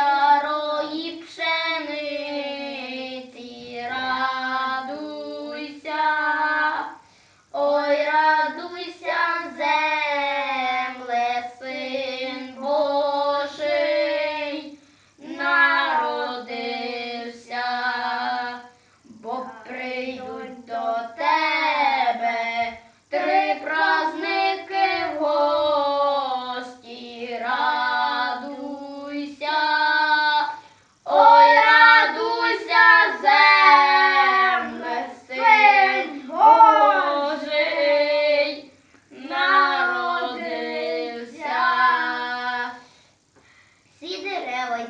ярої пшениці, радуйся, ой, радуйся, земле, син Божий, народився, бо прийдуть до тебе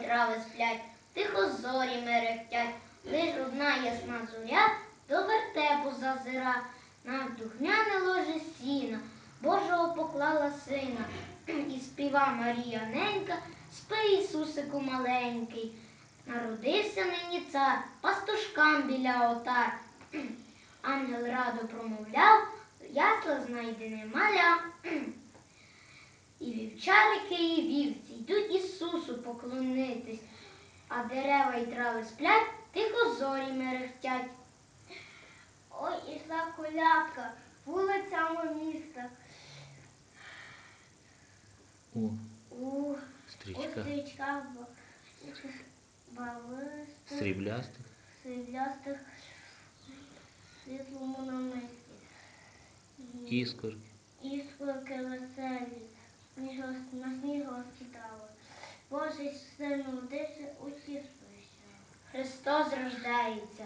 трави сплять, тихо зорі мерехтять, лиш одна ясна зоря до вертепу зазира, на духняне ложе сіна, Божого поклала сина, і співа Марія ненька, спи Ісусику маленький. Народився нині цар, пастушкам біля отар. Ангел радо промовляв, ясла знайдене маля. І вівчарики, і вівці йдуть Ісусу поклонитись, а дерева й трави сплять, тихо зорі мерехтять. Ой, ішла колядка вулицями міста. О, У стрічка. стрічках бавистих, Сріблястих. сріблястих, світлому намисті. Іскорки. Іскорки веселі, на сніг розкидало. Божий сину, родився, усі сповіщали. Христос рождається,